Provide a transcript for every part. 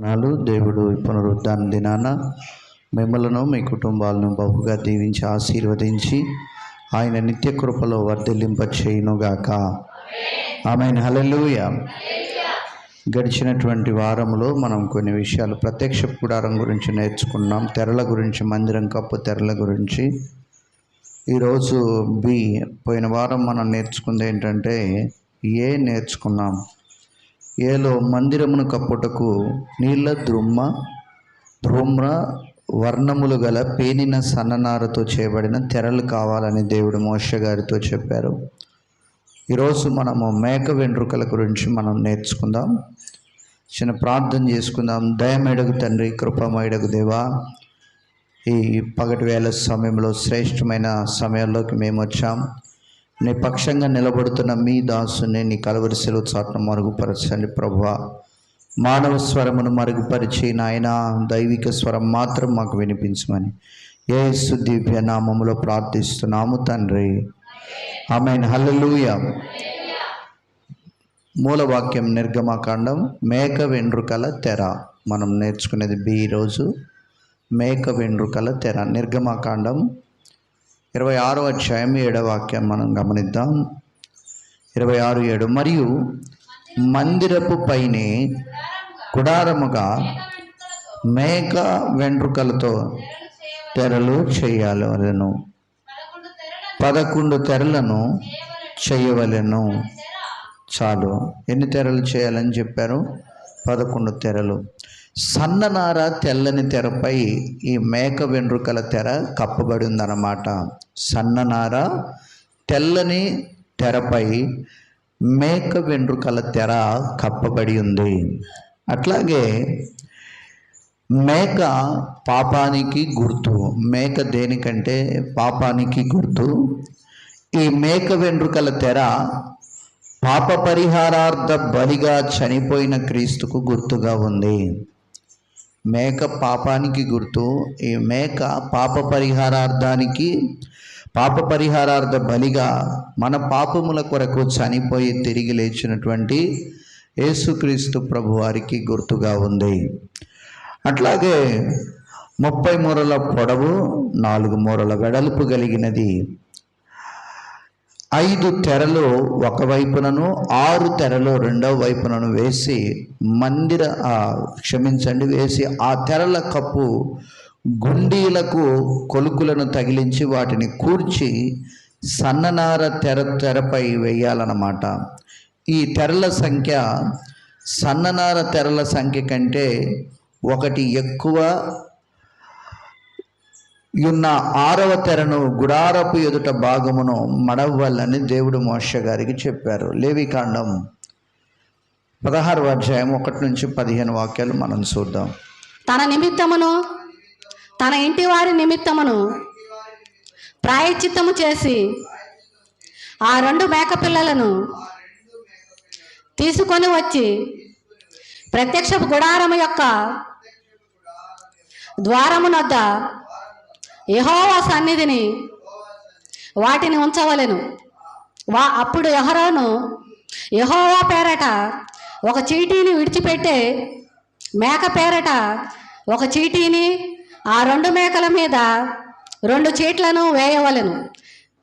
వందనాలు. దేవుడు పునరుద్ధాన దినాన మిమ్మలను మీ కుటుంబాలను బహుగా దీవించి ఆశీర్వదించి ఆయన నిత్య కృపలో వర్ధిల్లింప చేయునుగాక ఆమె హలెలుయ గడిచినటువంటి వారంలో మనం కొన్ని విషయాలు ప్రత్యక్ష గుడారం గురించి నేర్చుకున్నాం. తెరల గురించి మందిరం కప్పు తెరల గురించి. ఈరోజు బి పోయిన వారం మనం నేర్చుకుంది ఏంటంటే ఏ నేర్చుకున్నాం? ఏలో మందిరమును కప్పుటకు నీళ్ళ ద్రుమ్మ ధూమ్ర వర్ణములు గల పేనిన సన్ననారతో చేయబడిన తెరలు కావాలని దేవుడు మోష గారితో చెప్పారు. ఈరోజు మనము మేక వెంట్రుకల గురించి మనం నేర్చుకుందాం. చిన్న ప్రార్థన చేసుకుందాం. దయమెడగు తండ్రి కృపమేడగు దేవా ఈ పగటి వేళ సమయంలో శ్రేష్టమైన సమయంలోకి మేము వచ్చాం. నీ పక్షంగా నిలబడుతున్న మీ దాసుని నీ కలవరి సెలవు చాటును మరుగుపరచండి ప్రభువా. మానవ స్వరమును మరుగుపరిచి నాయన దైవిక స్వరం మాత్రం మాకు వినిపించమని ఏ దివ్య నామములో ప్రార్థిస్తున్నాము తండ్రి. ఆమెన్. హల్లెలూయ. మూలవాక్యం నిర్గమకాండం మేక వెండ్రుకల తెర. మనం నేర్చుకునేది బి రోజు మేక వెండ్రుకల తెర. నిర్గమకాండం ఇరవై ఆరో అధ్యాయం ఏడవ వాక్యం మనం గమనిద్దాం. ఇరవై ఆరు ఏడు. మరియు మందిరపు పైనే గుడారముగా మేక వెంట్రుకలతో తెరలు చేయవలెను పదకొండు తెరలను చేయవలెను. చాలు. ఎన్ని తెరలు చేయాలని చెప్పారు? పదకొండు తెరలు. సన్ననార తెల్లని తెరపై ఈ మేక వెండ్రుకల తెర కప్పబడి ఉందన్నమాట సన్ననార తెల్లని తెరపై మేక వెండ్రుకల తెర కప్పబడి ఉంది. అట్లాగే మేక పాపానికి గుర్తు. మేక దేనికంటే పాపానికి గుర్తు? ఈ మేక వెండ్రుకల తెర పాప పరిహారార్థ బలిగా చనిపోయిన క్రీస్తుకు గుర్తుగా ఉంది. మేక పాపానికి గుర్తు ఈ మేక పాప పరిహారార్థానికి పాప పరిహారార్థ బలిగా మన పాపముల కొరకు చనిపోయి తిరిగి లేచినటువంటి యేసుక్రీస్తు ప్రభువారికి గుర్తుగా ఉంది. అట్లాగే ముప్పై మూరల పొడవు నాలుగు మూరల వెడల్పు కలిగినది ఐదు తెరలు ఒకవైపునను ఆరు తెరలు రెండవ వైపునను వేసి మందిర క్షమించండి వేసి ఆ తెరల కప్పు గుండీలకు కొలుకులను తగిలించి వాటిని కూర్చి సన్ననార తెర తెరపై వేయాలన్నమాట. ఈ తెరల సంఖ్య సన్ననార తెరల సంఖ్య కంటే ఒకటి ఎక్కువ ఉన్న ఆరవ తెరను గుడారపు ఎదుట భాగమును మడవ్వాలని దేవుడు మోష గారికి చెప్పారు. లేవికాండం పదహారు అధ్యాయం ఒకటి నుంచి పదిహేను వాక్యాలు మనం చూద్దాం. తన నిమిత్తమును తన ఇంటి వారి నిమిత్తమును ప్రాయచిత్తము చేసి ఆ రెండు మేకపిల్లలను తీసుకొని వచ్చి ప్రత్యక్ష గుడారము యొక్క ద్వారమునొద్ద యహోవా సన్నిధిని వాటిని ఉంచవలెను. వా అప్పుడు యహరోను యహోవా పేరట ఒక చీటీని విడిచిపెట్టే మేక పేరట ఒక చీటీని ఆ రెండు మేకల మీద రెండు చీట్లను వేయవలెను.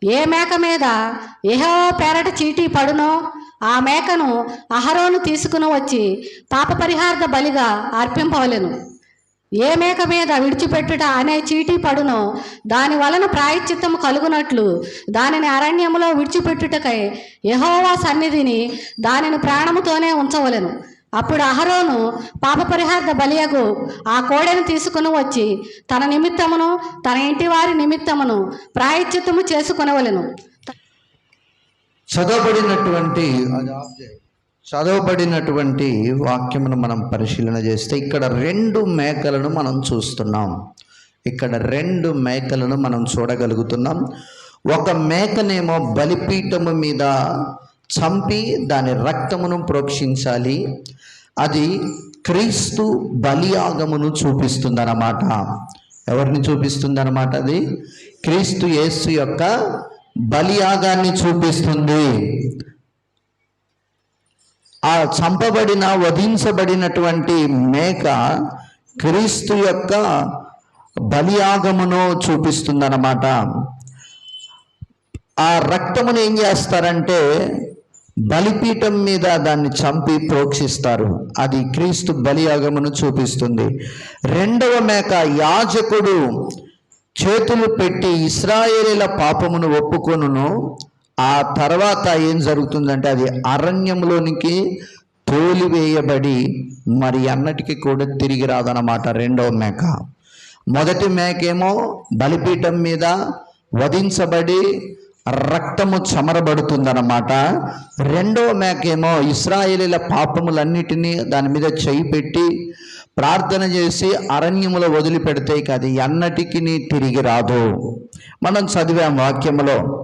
ఏ మేక మీద యెహో పేరట చీటీ పడునో ఆ మేకను అహరోను తీసుకుని వచ్చి పాప పరిహార్థ బలిగా అర్పింపవలను. ఏ మేక మీద విడిచిపెట్టుట అనే చీటీ పడునో. దాని వలన ప్రాయశ్చిత్తము కలుగునట్లు. దానిని అరణ్యములో విడిచిపెట్టుటకై యెహోవా సన్నిధిని దానిని ప్రాణముతోనే ఉంచవలెను. అప్పుడు అహరోను పాప పరిహార్థ బలియగు ఆ కోడెను తీసుకుని వచ్చి తన నిమిత్తమును తన ఇంటి వారి నిమిత్తమును ప్రాయశ్చిత్తము చేసుకొనవలెను. చదవబడినటువంటి చదవబడినటువంటి వాక్యమును మనం పరిశీలన చేస్తే ఇక్కడ రెండు మేకలను మనం చూస్తున్నాం. ఇక్కడ రెండు మేకలను మనం చూడగలుగుతున్నాం. ఒక మేకనేమో బలిపీఠము మీద చంపి దాని రక్తమును ప్రోక్షించాలి. అది క్రీస్తు బలియాగమును చూపిస్తుందన్నమాట. ఎవరిని చూపిస్తుందన్నమాట అది? క్రీస్తు యేసు యొక్క బలియాగాన్ని చూపిస్తుంది. ఆ చంపబడిన వధించబడినటువంటి మేక క్రీస్తు యొక్క బలియాగమును చూపిస్తుందన్నమాట. ఆ రక్తమును ఏం చేస్తారంటే బలిపీఠం మీద దాన్ని చంపి ప్రోక్షిస్తారు. అది క్రీస్తు బలియాగమును చూపిస్తుంది. రెండవ మేక యాజకుడు చేతులు పెట్టి ఇస్రాయేలీల పాపమును ఒప్పుకొనును. ఆ తర్వాత ఏం జరుగుతుందంటే అది అరణ్యంలోనికి తోలివేయబడి మరి అన్నటికి కూడా తిరిగి రాదన్నమాట రెండవ మేక. మొదటి మేకేమో బలిపీఠం మీద వధించబడి రక్తము చమరబడుతుందన్నమాట. రెండవ మేకేమో ఇస్రాయేలీల పాపములన్నిటినీ దాని మీద చేయి పెట్టి ప్రార్థన చేసి అరణ్యములో వదిలిపెడితే ఇక అది ఎన్నటికి తిరిగి రాదు. మనం చదివాం వాక్యములో.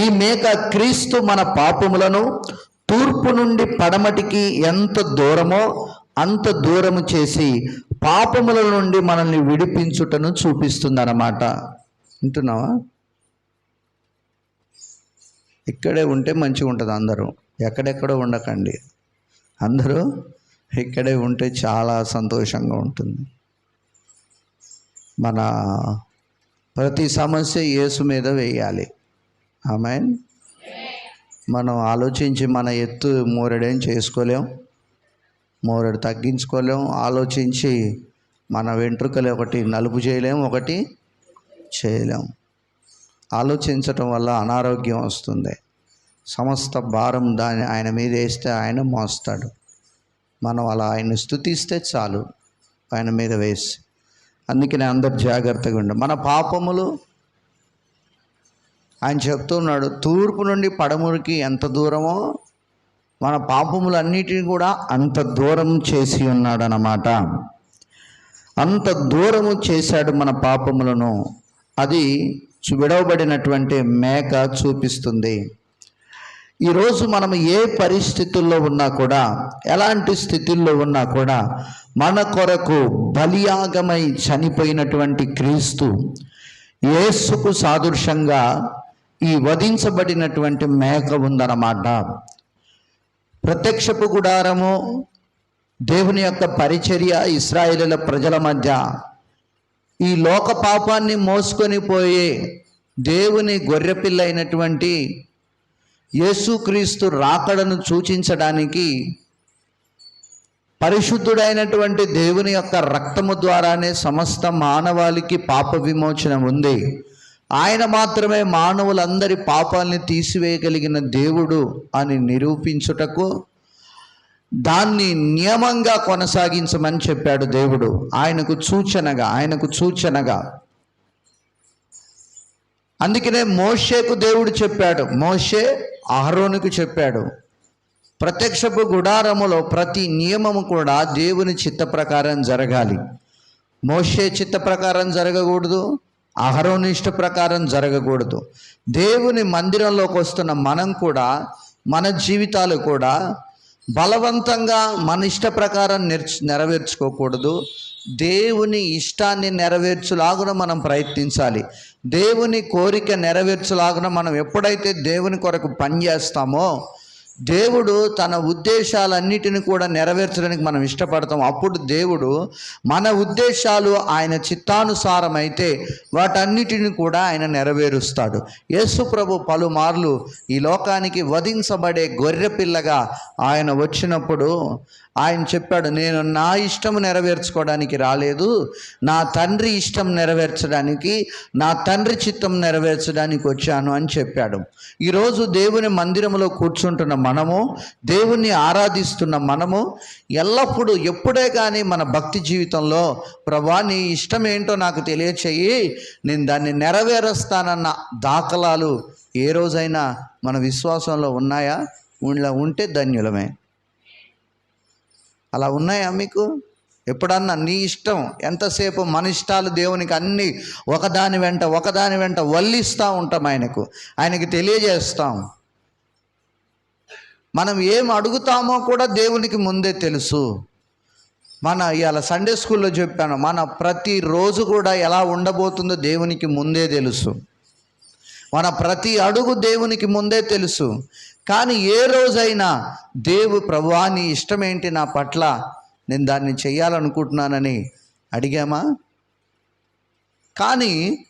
ఈ మేక క్రీస్తు మన పాపములను తూర్పు నుండి పడమటికి ఎంత దూరమో అంత దూరము చేసి పాపముల నుండి మనల్ని విడిపించుటను చూపిస్తుందన్నమాట. వింటున్నావా? ఇక్కడే ఉంటే మంచిగా ఉంటుంది అందరూ. ఎక్కడెక్కడో ఉండకండి. అందరూ ఇక్కడే ఉంటే చాలా సంతోషంగా ఉంటుంది. మన ప్రతి సమస్య యేసు మీద వేయాలి. ఆమె మనం ఆలోచించి మన ఎత్తు మూరెడేం చేసుకోలేం మూరెడు తగ్గించుకోలేం ఆలోచించి మన వెంట్రుకలు ఒకటి నలుపు చేయలేం ఒకటి చేయలేం. ఆలోచించటం వల్ల అనారోగ్యం వస్తుంది. సమస్త భారం దాని ఆయన మీద వేస్తే ఆయన మోస్తాడు. మనం అలా ఆయన స్థుతిస్తే చాలు ఆయన మీద వేసి. అందుకనే అందరు జాగ్రత్తగా ఉండు మన పాపములు ఆయన చెప్తున్నాడు తూర్పు నుండి పడమురికి ఎంత దూరమో మన పాపములన్నిటిని కూడా అంత దూరం చేసి ఉన్నాడు అన్నమాట అంత దూరము చేశాడు మన పాపములను. అది విడవబడినటువంటి మేక చూపిస్తుంది. ఈరోజు మనం ఏ పరిస్థితుల్లో ఉన్నా కూడా ఎలాంటి స్థితుల్లో ఉన్నా కూడా మన కొరకు బలియాగమై చనిపోయినటువంటి క్రీస్తు యేసుకు సాదృశ్యంగా ఈ వధించబడినటువంటి మేక ఉందన్నమాట. ప్రత్యక్షపు గుడారము దేవుని యొక్క పరిచర్య ఇస్రాయేలీల ప్రజల మధ్య. ఈ లోక పాపాన్ని మోసుకొని పోయే దేవుని గొర్రెపిల్ల అయినటువంటి యేసుక్రీస్తు రాకడను సూచించడానికి పరిశుద్ధుడైనటువంటి దేవుని యొక్క రక్తము ద్వారానే సమస్త మానవాళికి పాప విమోచన ఉంది ఆయన మాత్రమే మానవులందరి పాపాల్ని తీసివేయగలిగిన దేవుడు అని నిరూపించుటకు దాన్ని నియమంగా కొనసాగించమని చెప్పాడు దేవుడు. ఆయనకు సూచనగా ఆయనకు సూచనగా. అందుకనే మోషేకు దేవుడు చెప్పాడు మోషే అహరోనుకు చెప్పాడు ప్రత్యక్షపు గుడారములో ప్రతి నియమము కూడా దేవుని చిత్త ప్రకారం జరగాలి. మోషే చిత్త ప్రకారం జరగకూడదు అహరోని ఇష్ట ప్రకారం జరగకూడదు. దేవుని మందిరంలోకి వస్తున్న మనం కూడా మన జీవితాలు కూడా బలవంతంగా మన ఇష్ట ప్రకారం నెర్చ్ నెరవేర్చుకోకూడదు. దేవుని ఇష్టాన్ని నెరవేర్చులాగున మనం ప్రయత్నించాలి. దేవుని కోరిక నెరవేర్చులాగున మనం ఎప్పుడైతే దేవుని కొరకు పనిచేస్తామో దేవుడు తన ఉద్దేశాలన్నిటిని కూడా నెరవేర్చడానికి మనం ఇష్టపడతాం. అప్పుడు దేవుడు మన ఉద్దేశాలు ఆయన చిత్తానుసారమైతే వాటన్నిటిని కూడా ఆయన నెరవేరుస్తాడు. యేసు ప్రభు పలుమార్లు ఈ లోకానికి వధించబడే గొర్రె పిల్లగా ఆయన వచ్చినప్పుడు ఆయన చెప్పాడు నేను నా ఇష్టము నెరవేర్చుకోవడానికి రాలేదు. నా తండ్రి ఇష్టం నెరవేర్చడానికి నా తండ్రి చిత్తం నెరవేర్చడానికి వచ్చాను అని చెప్పాడు. ఈరోజు దేవుని మందిరంలో కూర్చుంటున్న మనము దేవుణ్ణి ఆరాధిస్తున్న మనము ఎల్లప్పుడూ ఎప్పుడే కానీ మన భక్తి జీవితంలో ప్రభా నీ ఇష్టం ఏంటో నాకు తెలియచేయి. నేను దాన్ని నెరవేరుస్తానన్న దాఖలాలు ఏ రోజైనా మన విశ్వాసంలో ఉన్నాయా? ఇలా ఉంటే ధన్యులమే. అలా ఉన్నాయా మీకు? ఎప్పుడన్నా నీ ఇష్టం ఎంతసేపు మన ఇష్టాలు దేవునికి అన్నీ ఒకదాని వెంట ఒకదాని వెంట వల్లిస్తూ ఉంటాం ఆయనకు. ఆయనకి తెలియజేస్తాం. మనం ఏం అడుగుతామో కూడా దేవునికి ముందే తెలుసు. మన ఇవాళ సండే స్కూల్లో చెప్పాను మన ప్రతిరోజు కూడా ఎలా ఉండబోతుందో దేవునికి ముందే తెలుసు. మన ప్రతి అడుగు దేవునికి ముందే తెలుసు. కానీ ఏ రోజైనా దేవు ప్రభువా నీ ఇష్టం ఏంటి నా పట్ల? నేను దాన్ని చేయాలనుకుంటున్నానని అడిగామా? కానీ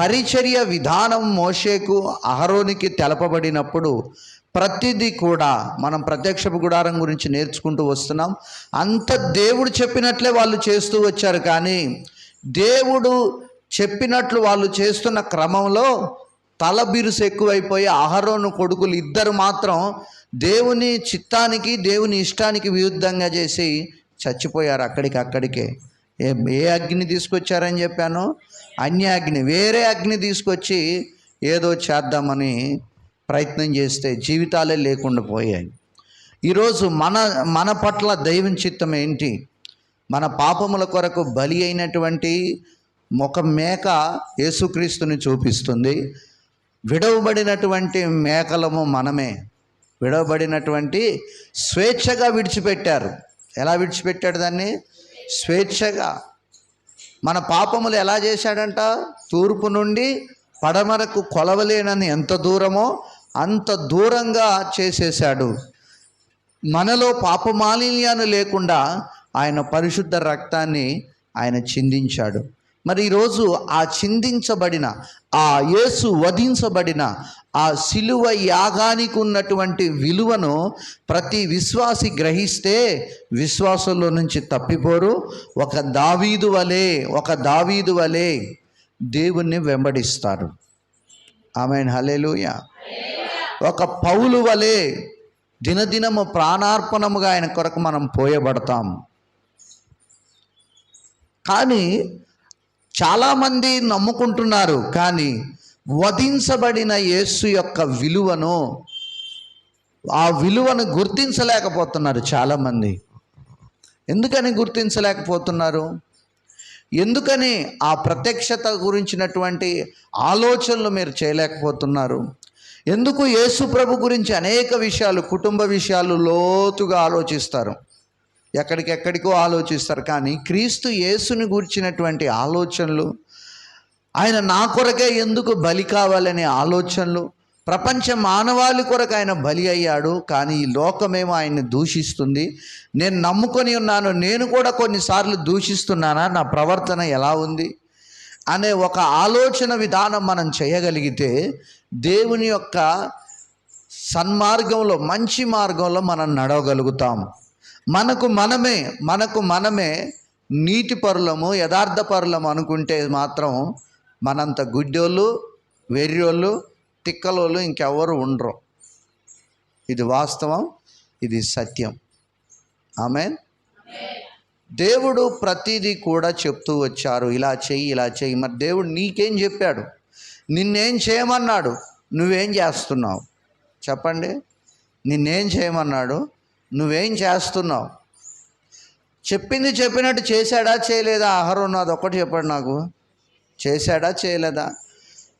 పరిచర్య విధానం మోషేకు అహరోనికి తెలపబడినప్పుడు ప్రతిదీ కూడా మనం ప్రత్యక్ష గుడారం గురించి నేర్చుకుంటూ వస్తున్నాం. అంత దేవుడు చెప్పినట్లే వాళ్ళు చేస్తూ వచ్చారు కానీ దేవుడు చెప్పినట్లు వాళ్ళు చేస్తున్న క్రమంలో తల బిరుసు ఎక్కువైపోయి అహరోను కొడుకులు ఇద్దరు మాత్రం దేవుని చిత్తానికి దేవుని ఇష్టానికి విరుద్ధంగా చేసి చచ్చిపోయారు అక్కడికి అక్కడికే ఏ ఏ అగ్ని తీసుకొచ్చారని చెప్పాను? అన్య అగ్ని వేరే అగ్ని తీసుకొచ్చి ఏదో చేద్దామని ప్రయత్నం చేస్తే జీవితాలే లేకుండా పోయాయి. ఈరోజు మన మన పట్ల దైవం చిత్తం ఏంటి? మన పాపముల కొరకు బలి అయినటువంటి ఒక మేక యేసుక్రీస్తుని చూపిస్తుంది. విడవబడినటువంటి మేకలము మనమే. విడవబడినటువంటి స్వేచ్ఛగా విడిచిపెట్టారు. ఎలా విడిచిపెట్టాడు దాన్ని? స్వేచ్ఛగా. మన పాపములు ఎలా చేశాడంట? తూర్పు నుండి పడమరకు కొలవలేనని ఎంత దూరమో అంత దూరంగా చేసేశాడు. మనలో పాపమాలిన్యాలు లేకుండా ఆయన పరిశుద్ధ రక్తాన్ని ఆయన చిందించాడు. మరి ఈరోజు ఆ చిందించబడిన ఆ యేసు వధించబడిన ఆ సిలువ యాగానికి ఉన్నటువంటి విలువను ప్రతి విశ్వాసి గ్రహిస్తే విశ్వాసంలో నుంచి తప్పిపోరు. ఒక దావీదు వలె ఒక దావీదు వలె దేవుణ్ణి వెంబడిస్తారు. ఆమె హలేలుయ ఒక పౌలు వలె దినదినము ప్రాణార్పణముగా ఆయన కొరకు మనం పోయబడతాం. కానీ చాలామంది నమ్ముకుంటున్నారు కానీ వధించబడిన యేసు యొక్క విలువను ఆ విలువను గుర్తించలేకపోతున్నారు చాలామంది. ఎందుకని గుర్తించలేకపోతున్నారు? ఎందుకని ఆ ప్రత్యక్షత గురించినటువంటి ఆలోచనలు మీరు చేయలేకపోతున్నారు? ఎందుకు యేసు ప్రభు గురించి అనేక విషయాలు కుటుంబ విషయాలు లోతుగా ఆలోచిస్తారు? ఎక్కడికెక్కడికో ఆలోచిస్తారు. కానీ క్రీస్తు యేసుని గూర్చినటువంటి ఆలోచనలు ఆయన నా కొరకే ఎందుకు బలి కావాలనే ఆలోచనలు ప్రపంచ మానవాళి కొరకు ఆయన బలి అయ్యాడు కానీ ఈ లోకమేమో ఆయన్ని దూషిస్తుంది. నేను నమ్ముకొని ఉన్నాను నేను కూడా కొన్నిసార్లు దూషిస్తున్నానా నా ప్రవర్తన ఎలా ఉంది అనే ఒక ఆలోచన విధానం మనం చేయగలిగితే దేవుని యొక్క సన్మార్గంలో మంచి మార్గంలో మనం నడవగలుగుతాం. మనకు మనమే మనకు మనమే నీతి పరులము యథార్థ పరులము అనుకుంటే మాత్రం మనంత గుడ్డోళ్ళు వెర్రోళ్ళు తిక్కలోళ్ళు ఇంకెవరు ఉండరు. ఇది వాస్తవం ఇది సత్యం. ఆమె దేవుడు ప్రతిదీ కూడా చెప్తూ వచ్చారు ఇలా చెయ్యి ఇలా చెయ్యి. మరి దేవుడు నీకేం చెప్పాడు? నిన్నేం చేయమన్నాడు? నువ్వేం చేస్తున్నావు? చెప్పండి. నిన్నేం చేయమన్నాడు? నువ్వేం చేస్తున్నావు? చెప్పింది చెప్పినట్టు చేశాడా చేయలేదా? ఆహారం అది ఒక్కటి చెప్పాడు నాకు. చేశాడా చేయలేదా?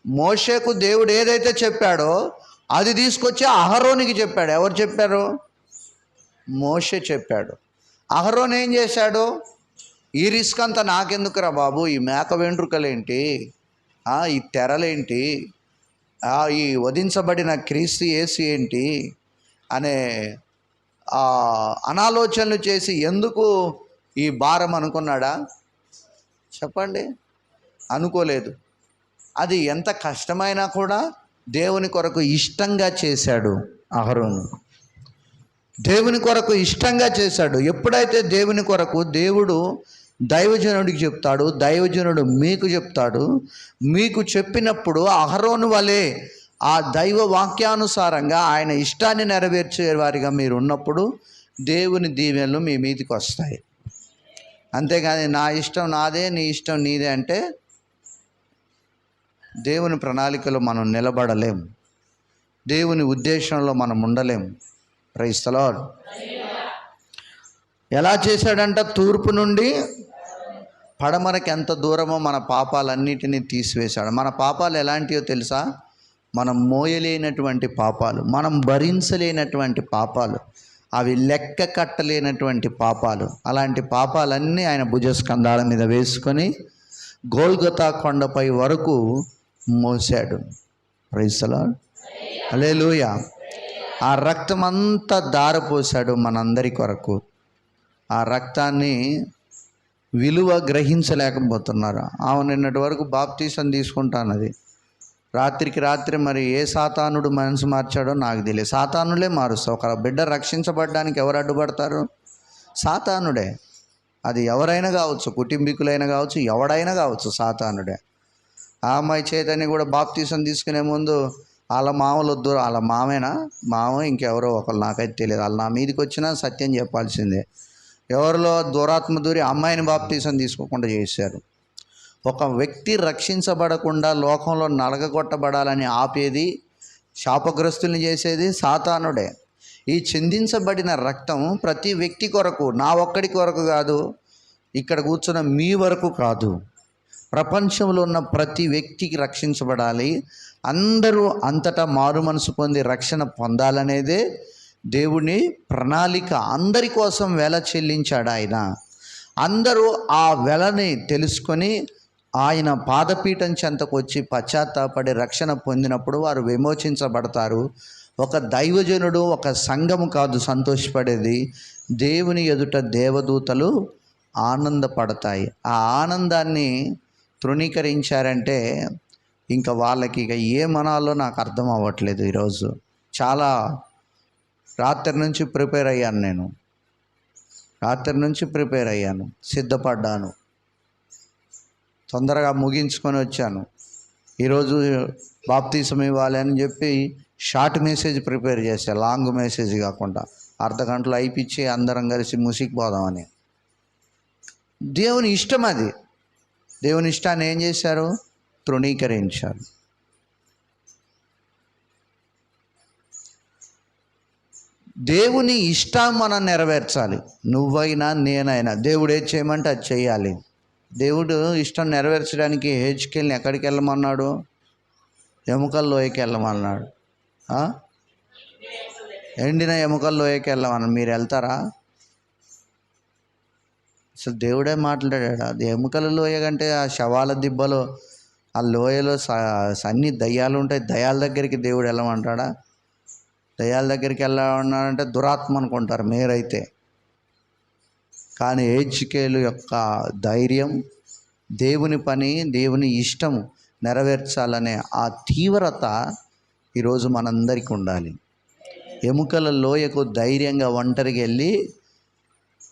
మోషేకు దేవుడు ఏదైతే చెప్పాడో అది తీసుకొచ్చి అహరోనికి చెప్పాడు. ఎవరు చెప్పారు? మోషే చెప్పాడు. అహరోన్ ఏం చేశాడు? ఈ రిస్క్ అంతా నాకెందుకురా బాబు? ఈ మేక వెంట్రుకలేంటి? ఈ తెరలేంటి? ఈ వధించబడిన క్రీస్తు ఏసు ఏంటి? అనే అనాలోచనలు చేసి ఎందుకు ఈ భారం అనుకున్నాడా? చెప్పండి. అనుకోలేదు. అది ఎంత కష్టమైనా కూడా దేవుని కొరకు ఇష్టంగా చేశాడు అహరోను. దేవుని కొరకు ఇష్టంగా చేశాడు. ఎప్పుడైతే దేవుని కొరకు దేవుడు దైవజనుడికి చెప్తాడు దైవజనుడు మీకు చెప్తాడు మీకు చెప్పినప్పుడు అహరోను వలె ఆ దైవ వాక్యానుసారంగా ఆయన ఇష్టాన్ని నెరవేర్చే వారిగా మీరు ఉన్నప్పుడు దేవుని దీవెనలు మీ మీదకి వస్తాయి. అంతేగాని నా ఇష్టం నాదే నీ ఇష్టం నీదే అంటే దేవుని ప్రణాళికలో మనం నిలబడలేం. దేవుని ఉద్దేశంలో మనం ఉండలేం. క్రైస్తలో ఎలా చేశాడంట? తూర్పు నుండి పడమరకి ఎంత దూరమో మన పాపాలన్నిటినీ తీసివేశాడు. మన పాపాలు ఎలాంటివో తెలుసా? మనం మోయలేనటువంటి పాపాలు మనం భరించలేనటువంటి పాపాలు అవి లెక్క కట్టలేనటువంటి పాపాలు. అలాంటి పాపాలన్నీ ఆయన భుజస్కంధాల మీద వేసుకొని గోల్గొతా కొండపై వరకు మోసాడు ప్రైసలా అలేలుయ ఆ రక్తం అంతా దారపోసాడు మనందరి కొరకు. ఆ రక్తాన్ని విలువ గ్రహించలేకపోతున్నారు. ఆమె నిన్నటి వరకు బాప్తీసం తీసుకుంటానది రాత్రికి రాత్రి మరి ఏ సాతానుడు మనసు మార్చాడో నాకు తెలియదు. సాతానులే మారుస్తావు ఒక బిడ్డ రక్షించబడడానికి ఎవరు అడ్డుపడతారు? సాతానుడే. అది ఎవరైనా కావచ్చు కుటుంబీకులైనా కావచ్చు ఎవడైనా కావచ్చు సాతానుడే. ఆ అమ్మాయి చేతని కూడా బాప్తీసం తీసుకునే ముందు వాళ్ళ మామలు వద్దు వాళ్ళ మామేనా? మామ ఇంకెవరో ఒకరు నాకైతే తెలియదు. వాళ్ళు నా మీదకి వచ్చినా సత్యం చెప్పాల్సిందే. ఎవరిలో దురాత్మ దూరి అమ్మాయిని బాప్తీసం తీసుకోకుండా చేశారు. ఒక వ్యక్తి రక్షించబడకుండా లోకంలో నలగగొట్టబడాలని ఆపేది శాపగ్రస్తుల్ని చేసేది సాతానుడే. ఈ చిందించబడిన రక్తం ప్రతి వ్యక్తి కొరకు నా ఒక్కడి కొరకు కాదు ఇక్కడ కూర్చున్న మీ వరకు కాదు. ప్రపంచంలో ఉన్న ప్రతి వ్యక్తికి రక్షించబడాలి. అందరూ అంతటా మారు మనసు పొంది రక్షణ పొందాలనేదే దేవుని ప్రణాళిక. అందరి కోసం వెల చెల్లించాడు ఆయన. అందరూ ఆ వెలని తెలుసుకొని ఆయన పాదపీఠం చెంతకు వచ్చి పశ్చాత్తాపడి రక్షణ పొందినప్పుడు వారు విమోచించబడతారు. ఒక దైవజనుడు ఒక సంఘము కాదు సంతోషపడేది దేవుని ఎదుట దేవదూతలు ఆనందపడతాయి. ఆ ఆనందాన్ని తృణీకరించారంటే ఇంకా వాళ్ళకి ఇక ఏ మనాలో నాకు అర్థం అవ్వట్లేదు ఈరోజు. చాలా రాత్రి నుంచి ప్రిపేర్ అయ్యాను నేను. రాత్రి నుంచి ప్రిపేర్ అయ్యాను. సిద్ధపడ్డాను. తొందరగా ముగించుకొని వచ్చాను. ఈరోజు బాప్తీసం ఇవ్వాలి అని చెప్పి షార్ట్ మెసేజ్ ప్రిపేర్ చేశా లాంగ్ మెసేజ్ కాకుండా. అర్ధ గంటలో అయిపించి అందరం కలిసి ముసిగిపోదామని దేవుని ఇష్టం అది. దేవుని ఇష్టాన్ని ఏం చేశారు? తృణీకరించారు. దేవుని ఇష్టం మనం నెరవేర్చాలి. నువ్వైనా నేనైనా దేవుడు ఏది చేయమంటే అది చేయాలి. దేవుడు ఇష్టం నెరవేర్చడానికి హెచ్కెళ్ళి ఎక్కడికి వెళ్ళమన్నాడు? ఎముకల లోయకి వెళ్ళమన్నాడు. ఎండిన ఎముకల లోయకి వెళ్ళమన్నాడు. మీరు వెళ్తారా? అసలు దేవుడే మాట్లాడాడు? అది ఎముకల లోయ కంటే ఆ శవాల దిబ్బలో ఆ లోయలో స- అన్ని దయ్యాలు ఉంటాయి. దయాల దగ్గరికి దేవుడు వెళ్ళమంటాడా? దయ్యాల దగ్గరికి వెళ్ళమన్నాడంటే దురాత్మ అనుకుంటారు మీరైతే. కానీ ఏజ్కేలు యొక్క ధైర్యం దేవుని పని దేవుని ఇష్టం నెరవేర్చాలనే ఆ తీవ్రత ఈరోజు మనందరికీ ఉండాలి. ఎముకల లోయకు ధైర్యంగా ఒంటరికి వెళ్ళి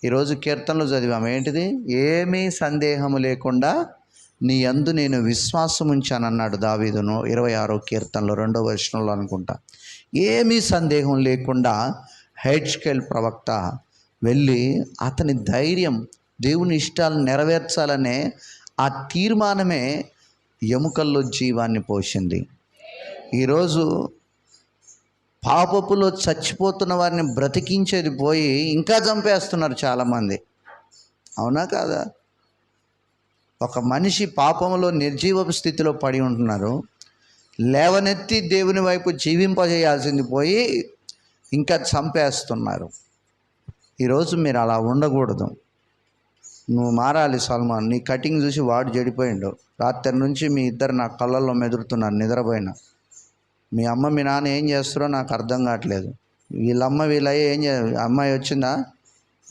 ఈరోజు కీర్తనలు చదివాం. ఏంటిది? ఏమీ సందేహము లేకుండా నీ అందు నేను విశ్వాసం ఉంచానన్నాడు దావీదును ఇరవై ఆరో కీర్తనలో రెండో వర్షంలో అనుకుంటా. ఏమీ సందేహం లేకుండా హెచ్కెల్ ప్రవక్త వెళ్ళి అతని ధైర్యం దేవుని ఇష్టాలను నెరవేర్చాలనే ఆ తీర్మానమే ఎముకల్లో జీవాన్ని పోసింది. ఈరోజు పాపపులో చచ్చిపోతున్న వారిని బ్రతికించేది పోయి ఇంకా చంపేస్తున్నారు చాలామంది. అవునా కాదా? ఒక మనిషి పాపంలో నిర్జీవపు స్థితిలో పడి ఉంటున్నారు. లేవనెత్తి దేవుని వైపు జీవింపజేయాల్సింది పోయి ఇంకా చంపేస్తున్నారు. ఈరోజు మీరు అలా ఉండకూడదు. నువ్వు మారాలి సల్మాన్ నీ కటింగ్ చూసి వాడు చెడిపోయిండు. రాత్రి నుంచి మీ ఇద్దరు నా కళ్ళల్లో మెదురుతున్నారు నిద్రపోయిన. మీ అమ్మ మీ నాన్న ఏం చేస్తారో నాకు అర్థం కావట్లేదు. వీళ్ళమ్మ వీళ్ళయ్య ఏం చే అమ్మాయి వచ్చిందా?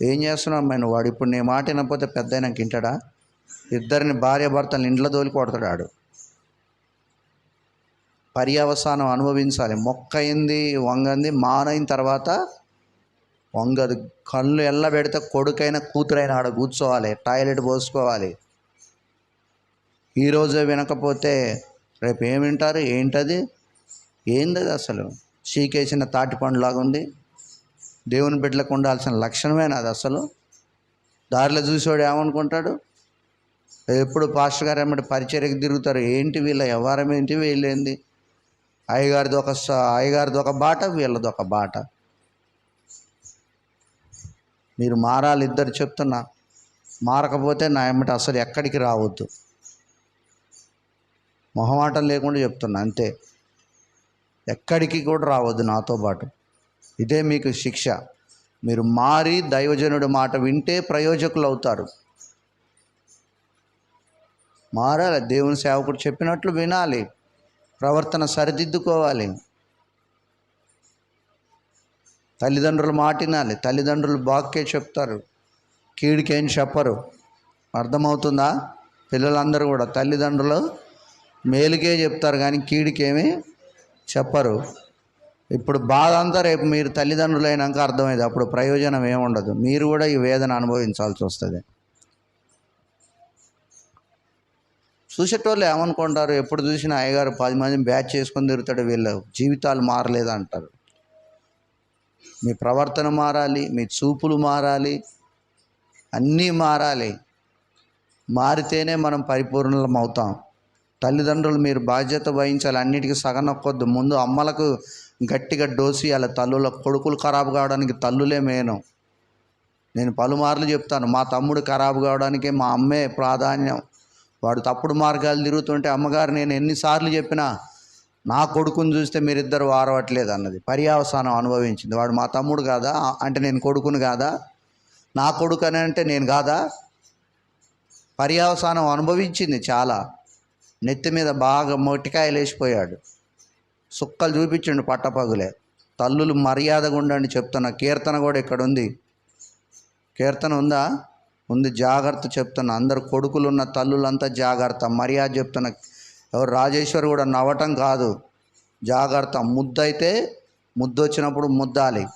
ఏం చేస్తున్నావు అమ్మాయి నువ్వు? వాడు ఇప్పుడు నీ మాట వినకపోతే పెద్ద అయినాక వింటాడా ఇద్దరిని భార్య భర్తలు ఇంట్లో తోలి కొడతాడు ఆడు. పర్యవసానం అనుభవించాలి. మొక్క అయింది వంగంది మానైన తర్వాత వంగదు. కళ్ళు ఎల్ల పెడితే కొడుకైనా కూతురైనా ఆడ కూర్చోవాలి టాయిలెట్ పోసుకోవాలి. ఈరోజే వినకపోతే రేపు ఏం వింటారు ఏంటది? ఏంది అసలు? చీకేసిన తాటి పండులాగా ఉంది. దేవుని బిడ్డలకు ఉండాల్సిన లక్షణమేనా అది అసలు? దారిలో చూసేవాడు ఏమనుకుంటాడు? ఎప్పుడు పాస్టర్ గారు ఏమంటే పరిచర్యకు తిరుగుతారు. ఏంటి వీళ్ళ వ్యవహారం ఏంటి వీళ్ళేంది? అయ్యగారిది ఒక స- అయ్యగారిది ఒక బాట వీళ్ళది ఒక బాట. మీరు మారాలి ఇద్దరు చెప్తున్నా మారకపోతే నా ఏమిటి అసలు ఎక్కడికి రావద్దు. మొహమాటం లేకుండా చెప్తున్నా అంతే. ఎక్కడికి కూడా రావద్దు నాతో పాటు. ఇదే మీకు శిక్ష. మీరు మారి దైవజనుడి మాట వింటే ప్రయోజకులు అవుతారు. మారాలి దేవుని సేవకుడు చెప్పినట్లు వినాలి ప్రవర్తన సరిదిద్దుకోవాలి. తల్లిదండ్రుల మాట వినాలి తల్లిదండ్రులు బాక్కే చెప్తారు. కీడికేం చెప్పరు. అర్థమవుతుందా? పిల్లలందరూ కూడా తల్లిదండ్రులు మేలుకే చెప్తారు కానీ కీడికేమీ చెప్పరు. ఇప్పుడు బాధ అంతా రేపు మీరు తల్లిదండ్రులు అయినాక అర్థమైంది. అప్పుడు ప్రయోజనం ఏముండదు. మీరు కూడా ఈ వేదన అనుభవించాల్సి వస్తుంది. చూసేటోళ్ళు ఏమనుకుంటారు? ఎప్పుడు చూసినా అయ్యగారు పది మంది బ్యాచ్ చేసుకొని తిరుగుతాడు వీళ్ళు. జీవితాలు మారలేదు అంటారు మీ ప్రవర్తన మారాలి మీ చూపులు మారాలి అన్నీ మారాలి. మారితేనే మనం పరిపూర్ణమవుతాం తల్లిదండ్రులు మీరు బాధ్యత వహించాలి అన్నిటికీ సగనొక్కొద్దు ముందు అమ్మలకు గట్టిగా డోసి అలా తల్లుల కొడుకులు ఖరాబు కావడానికి తల్లులే మేను నేను పలుమార్లు చెప్తాను మా తమ్ముడు ఖరాబు కావడానికి మా అమ్మే ప్రాధాన్యం. వాడు తప్పుడు మార్గాలు తిరుగుతుంటే అమ్మగారు నేను ఎన్నిసార్లు చెప్పినా నా కొడుకుని చూస్తే మీరిద్దరు వారవట్లేదు అన్నది. పర్యావసానం అనుభవించింది. వాడు మా తమ్ముడు కాదా? అంటే నేను కొడుకుని కాదా? నా కొడుకు అని అంటే నేను కాదా? పర్యావసానం అనుభవించింది చాలా. నెత్తి మీద బాగా మొట్టికాయలు వేసిపోయాడు. సుక్కలు చూపించండి పట్టపగులే. తల్లులు మర్యాదగా ఉండండి చెప్తున్నా. కీర్తన కూడా ఇక్కడ ఉంది. కీర్తన ఉందా? ఉంది. జాగ్రత్త చెప్తున్నా. అందరు కొడుకులు ఉన్న తల్లులంతా జాగ్రత్త. మర్యాద చెప్తున్నా. ఎవరు రాజేశ్వరి కూడా నవ్వటం కాదు. జాగ్రత్త. ముద్దైతే ముద్దు వచ్చినప్పుడు ముద్దాలి.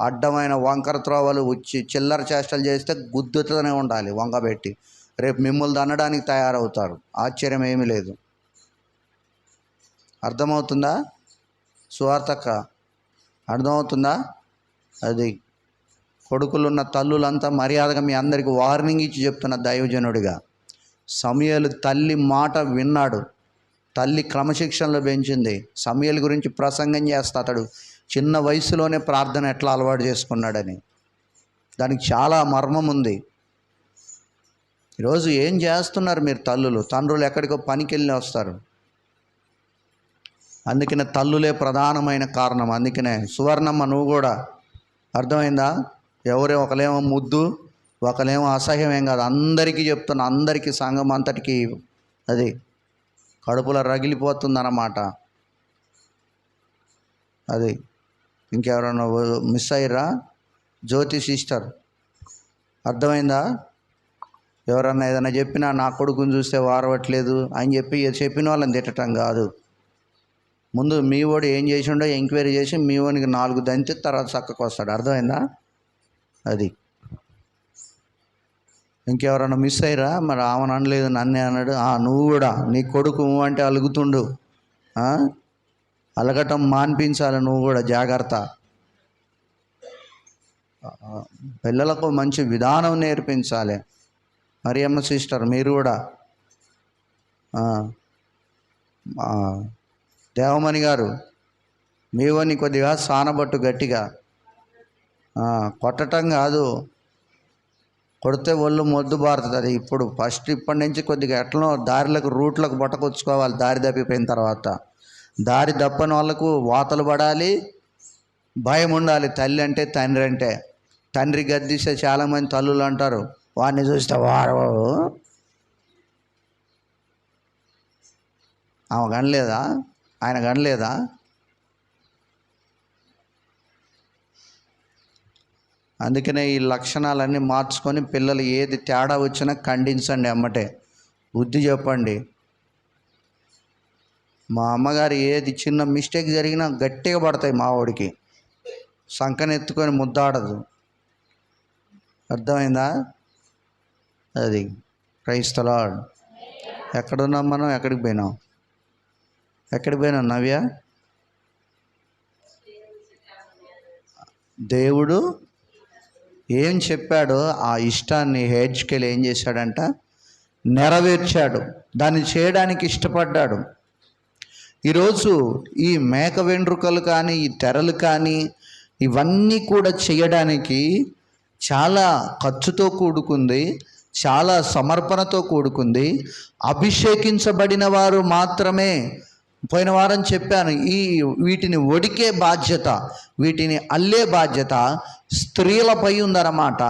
అడ్డమైన వంకర త్రోవలు వచ్చి చిల్లర చేష్టలు చేస్తే గుద్దుతూనే ఉండాలి వంగబెట్టి రేపు మిమ్మల్ని దన్నడానికి తయారవుతారు. ఆశ్చర్యం ఏమీ లేదు. అర్థమవుతుందా? సువార్తక్క అర్థమవుతుందా? అది కొడుకులున్న తల్లులంతా మర్యాదగా మీ అందరికీ వార్నింగ్ ఇచ్చి చెప్తున్న దైవజనుడిగా. సమయలు తల్లి మాట విన్నాడు. తల్లి క్రమశిక్షణలో పెంచింది. సమయలు గురించి ప్రసంగం చేస్తా అతడు చిన్న వయసులోనే ప్రార్థన ఎట్లా అలవాటు చేసుకున్నాడని. దానికి చాలా మర్మం ఉంది. ఈరోజు ఏం చేస్తున్నారు మీరు తల్లులు? తండ్రులు ఎక్కడికో పనికి వెళ్ళి వస్తారు. అందుకనే తల్లులే ప్రధానమైన కారణం. అందుకనే సువర్ణమ్మ నువ్వు కూడా. అర్థమైందా? ఎవరే ఒకలేమో ముద్దు ఒకలేమో అసహ్యం ఏం కాదు. అందరికీ చెప్తున్నా అందరికీ సంఘం అంతటికి అది కడుపులో రగిలిపోతుందన్నమాట. అది ఇంకెవరైనా మిస్ అయ్యరా జ్యోతి సిస్టర్. అర్థమైందా? ఎవరన్నా ఏదైనా చెప్పినా నా కొడుకుని చూస్తే వారవట్లేదు అని చెప్పి చెప్పిన వాళ్ళని తిట్టడం కాదు. ముందు మీ వాడు ఏం చేసిండో ఎంక్వైరీ చేసి మీ వానికి నాలుగు దంతి తర్వాత చక్కకు వస్తాడు అర్థమైందా? అది. ఇంకెవరన్నా మిస్ అయ్యారా? మరి ఆమెను అనలేదు నన్నే అన్నాడు "ఆ, నువ్వు కూడా. నీ కొడుకు అంటే అలుగుతుండు. అలగటం మాన్పించాలి నువ్వు కూడా జాగ్రత్త. పిల్లలకు మంచి విధానం నేర్పించాలి. మరి అమ్మ సిస్టర్ మీరు కూడా. దేవమణి గారు మీవని కొద్దిగా సానబట్టు గట్టిగా. కొట్టడం కొట్టటం కాదు. కొడితే ఒళ్ళు మొద్దు బారుతుంది. అది ఇప్పుడు ఫస్ట్ ఇప్పటి నుంచి కొద్దిగా ఎట్లనో దారిలకు రూట్లకు పట్టకొచ్చుకోవాలి. దారి తప్పిపోయిన తర్వాత. దారి తప్పని వాళ్ళకు వాతలు పడాలి భయం ఉండాలి. తల్లి అంటే తండ్రి అంటే. తండ్రి గద్దిస్తే చాలామంది తల్లులు అంటారు వాడిని చూస్తే వారు ఆమె గనలేదా ఆయన కనలేదా? అందుకనే ఈ లక్షణాలన్నీ మార్చుకొని పిల్లలు ఏది తేడా వచ్చినా ఖండించండి అమ్మటే. బుద్ధి చెప్పండి. మా అమ్మగారు ఏది చిన్న మిస్టేక్ జరిగినా గట్టిగా పడతాయి మా వాడికి సంకనెత్తుకొని ముద్దాడదు. అర్థమైందా? అది క్రైస్తలాడ్ ఎక్కడున్నాం మనం? ఎక్కడికి పోయినాం? ఎక్కడికి పోయినాం నవ్య? దేవుడు ఏం చెప్పాడో ఆ ఇష్టాన్ని హెడ్జ్కెళ్ళి ఏం చేశాడంట? నెరవేర్చాడు. దాన్ని చేయడానికి ఇష్టపడ్డాడు. ఈరోజు ఈ మేక వెండ్రుకలు కానీ ఈ తెరలు కానీ ఇవన్నీ కూడా చేయడానికి చాలా ఖర్చుతో కూడుకుంది చాలా సమర్పణతో కూడుకుంది. అభిషేకించబడిన వారు మాత్రమే. పోయిన వారం చెప్పాను ఈ వీటిని ఒడికే బాధ్యత వీటిని అల్లే బాధ్యత స్త్రీలపై ఉందన్నమాట.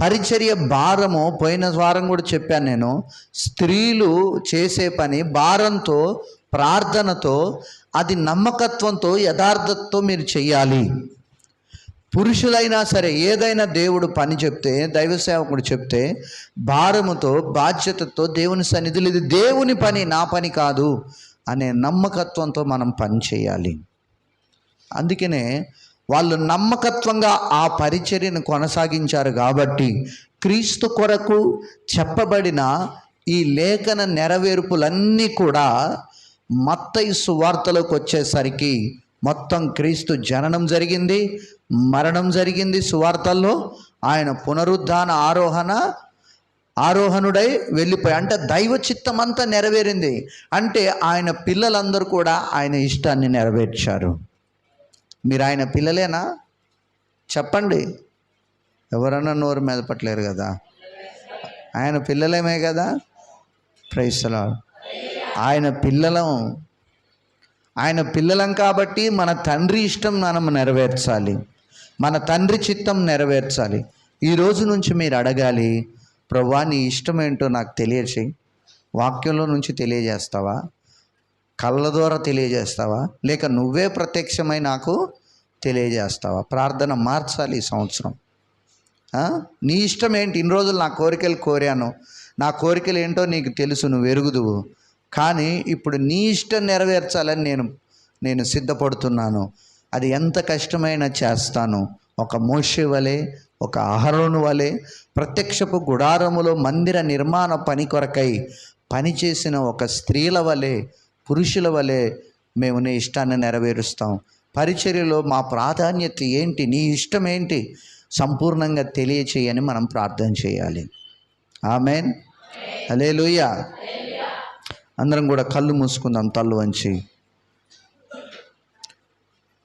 పరిచర్య భారము పోయిన వారం కూడా చెప్పాను నేను. స్త్రీలు చేసే పని భారంతో ప్రార్థనతో అది నమ్మకత్వంతో యథార్థతతో మీరు చేయాలి పురుషులైనా సరే ఏదైనా దేవుడు పని చెప్తే దైవ సేవకుడు చెప్తే భారముతో బాధ్యతతో దేవుని సన్నిధిలో ఇది దేవుని పని నా పని కాదు అనే నమ్మకత్వంతో మనం పని చేయాలి అందుకనే వాళ్ళు నమ్మకత్వంగా ఆ పరిచర్యను కొనసాగించారు కాబట్టి క్రీస్తు కొరకు చెప్పబడిన ఈ లేఖన నెరవేర్పులన్నీ కూడా మత్తయి సువార్తలోకి వచ్చేసరికి మొత్తం క్రీస్తు జననం జరిగింది మరణం జరిగింది సువార్తల్లో. ఆయన పునరుద్ధాన ఆరోహణ ఆరోహణుడై వెళ్ళిపోయి అంటే దైవ చిత్తం అంతా నెరవేరింది. అంటే ఆయన పిల్లలందరూ కూడా ఆయన ఇష్టాన్ని నెరవేర్చారు. మీరు ఆయన పిల్లలేనా? చెప్పండి. ఎవరన్నా నోరు మెదపట్లేరు కదా. ఆయన పిల్లలేమే కదా? ప్రైసలా ఆయన పిల్లలం. ఆయన పిల్లలం కాబట్టి మన తండ్రి ఇష్టం మనం నెరవేర్చాలి. మన తండ్రి చిత్తం నెరవేర్చాలి. ఈ రోజు నుంచి మీరు అడగాలి ప్రభా నీ ఇష్టం ఏంటో నాకు తెలియచేయి. వాక్యంలో నుంచి తెలియజేస్తావా? కళ్ళ ద్వారా తెలియజేస్తావా? లేక నువ్వే ప్రత్యక్షమై నాకు తెలియజేస్తావా? ప్రార్థన మార్చాలి ఈ సంవత్సరం. నీ ఇష్టం ఏంటి? ఇన్ని రోజులు నా కోరికలు కోరాను. నా కోరికలు ఏంటో నీకు తెలుసు నువ్వు ఎరుగుదువు. కానీ ఇప్పుడు నీ ఇష్టం నెరవేర్చాలని నేను నేను సిద్ధపడుతున్నాను. అది ఎంత కష్టమైనా చేస్తాను. ఒక మోషే వలె ఒక అహరోను వలె ప్రత్యక్షపు గుడారములో మందిర నిర్మాణ పని కొరకై పనిచేసిన ఒక స్త్రీల వలె పురుషుల వలె మేము నీ ఇష్టాన్ని నెరవేరుస్తాం. పరిచర్యలో మా ప్రాధాన్యత ఏంటి? నీ ఇష్టం ఏంటి? సంపూర్ణంగా తెలియచేయని మనం ప్రార్థన చేయాలి. ఆమెన్. అలే లూయ అందరం కూడా కళ్ళు మూసుకుందాం తల్లు వంచి.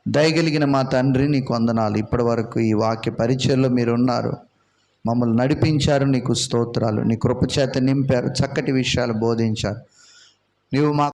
దయగలిగిన మా తండ్రి నీకు వందనాలు. ఇప్పటి వరకు ఈ వాక్య పరిచయంలో మీరు ఉన్నారు మమ్మల్ని నడిపించారు నీకు స్తోత్రాలు. నీ కృపచేత నింపారు చక్కటి విషయాలు బోధించారు. నీవు మా